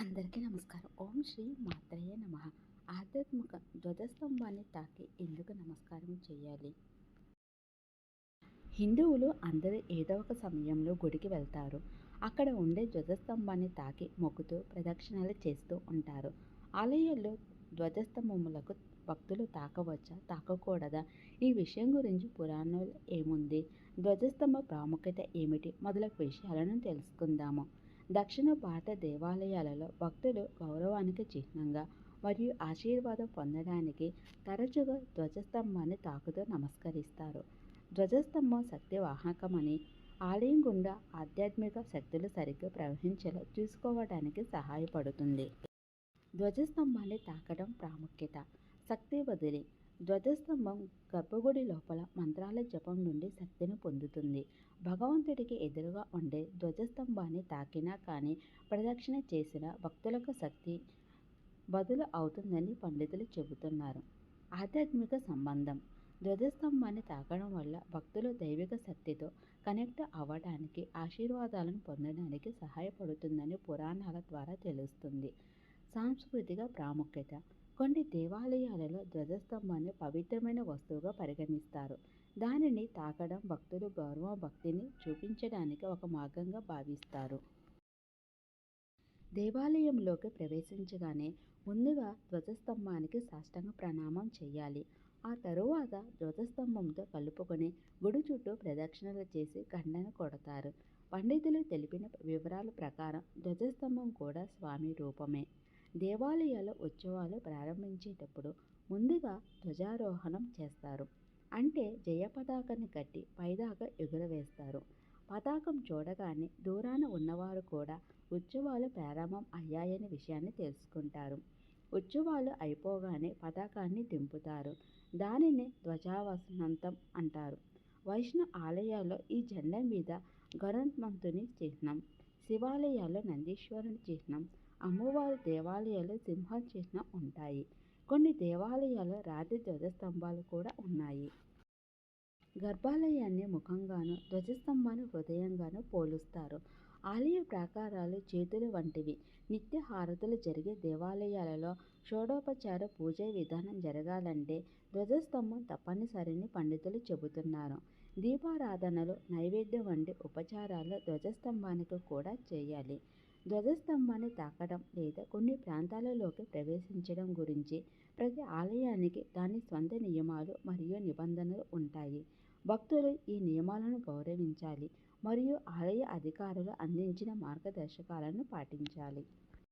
అందరికీ నమస్కారం. ఓం శ్రీ మాత్రయ్య నమ. ఆధ్యాత్మిక ధ్వజస్తంభాన్ని తాకి ఎందుకు నమస్కారం చేయాలి? హిందువులు అందరూ ఏదో ఒక సమయంలో గుడికి వెళ్తారు. అక్కడ ఉండే ధ్వజస్తంభాన్ని తాకి మొక్కుతూ ప్రదక్షిణలు చేస్తూ ఉంటారు. ఆలయాల్లో ధ్వజస్తంభములకు భక్తులు తాకవచ్చా? తాకకూడదా? ఈ విషయం గురించి పురాణాలు ఏముంది? ధ్వజస్తంభ ప్రాముఖ్యత ఏమిటి? మొదలగు విషయాలను తెలుసుకుందాము. దక్షిణ భారత దేవాలయాలలో భక్తులు గౌరవానికి చిహ్నంగా మరియు ఆశీర్వాదం పొందడానికి తరచుగా ధ్వజస్తంభాన్ని తాకుతూ నమస్కరిస్తారు. ధ్వజస్తంభం శక్తి వాహకమని ఆలయం గుండా ఆధ్యాత్మిక శక్తులు సరిగ్గా ప్రవహించేలా చూసుకోవడానికి సహాయపడుతుంది. ధ్వజస్తంభాన్ని తాకడం ప్రాముఖ్యత శక్తి బదిలీ ధ్వజస్తంభం గర్భగుడి లోపల మంత్రాల జపం నుండి శక్తిని పొందుతుంది. భగవంతుడికి ఎదురుగా ఉండే ధ్వజస్తంభాన్ని తాకినా కానీ ప్రదక్షిణ చేసిన భక్తులకు శక్తి బదులు అవుతుందని పండితులు చెబుతున్నారు. ఆధ్యాత్మిక సంబంధం. ధ్వజస్తంభాన్ని తాకడం వల్ల భక్తులు దైవిక శక్తితో కనెక్ట్ అవ్వడానికి ఆశీర్వాదాలను పొందడానికి సహాయపడుతుందని పురాణాల ద్వారా తెలుస్తుంది. సాంస్కృతిక ప్రాముఖ్యత. కొన్ని దేవాలయాలలో ధ్వజస్తంభాన్ని పవిత్రమైన వస్తువుగా పరిగణిస్తారు. దానిని తాకడం భక్తులు గౌరవ భక్తిని చూపించడానికి ఒక మార్గంగా భావిస్తారు. దేవాలయంలోకి ప్రవేశించగానే ముందుగా ధ్వజస్తంభానికి సాష్టంగ ప్రణామం చేయాలి. ఆ తరువాత ధ్వజస్తంభంతో కలుపుకొని గుడి చుట్టూ ప్రదక్షిణలు చేసి గండన కొడతారు. పండితులు తెలిపిన వివరాల ప్రకారం ధ్వజస్తంభం కూడా స్వామి రూపమే. దేవాలయాల ఉత్సవాలు ప్రారంభించేటప్పుడు ముందుగా ధ్వజారోహణం చేస్తారు. అంటే జయ పతాకాన్ని కట్టి పైదాకా ఎగురవేస్తారు. పతాకం చూడగానే దూరాన ఉన్నవారు కూడా ఉత్సవాలు ప్రారంభం అయ్యాయనే విషయాన్ని తెలుసుకుంటారు. ఉత్సవాలు అయిపోగానే పతాకాన్ని దింపుతారు. దానిని ధ్వజావసనంతం అంటారు. వైష్ణవ ఆలయాల్లో ఈ జెండా మీద గరుత్మంతుని చిహ్నం శివాలయాల్లో నందీశ్వరుని చిహ్నం అమ్మవారి దేవాలయాలు సింహం చిహ్నం ఉంటాయి. కొన్ని దేవాలయాలు రాతి ధ్వజస్తంభాలు కూడా ఉన్నాయి. గర్భాలయాన్ని ముఖంగాను ధ్వజస్తంభాన్ని హృదయంగాను పోలుస్తారు. ఆలయ ప్రాకారాలు చేతులు వంటివి. నిత్య హారతులు జరిగే దేవాలయాలలో షోడోపచార పూజ విధానం జరగాలంటే ధ్వజస్తంభం తప్పనిసరిని పండితులు చెబుతున్నారు. దీపారాధనలు నైవేద్యం వంటి ఉపచారాలు ధ్వజస్తంభానికి కూడా చేయాలి. ధ్వజస్తంభాన్ని తాకడం లేదా కొన్ని ప్రాంతాలలోకి ప్రవేశించడం గురించి ప్రతి ఆలయానికి దాని స్వంత నియమాలు మరియు నిబంధనలు ఉంటాయి. భక్తులు ఈ నియమాలను గౌరవించాలి మరియు ఆలయ అధికారులు అందించిన మార్గదర్శకాలను పాటించాలి.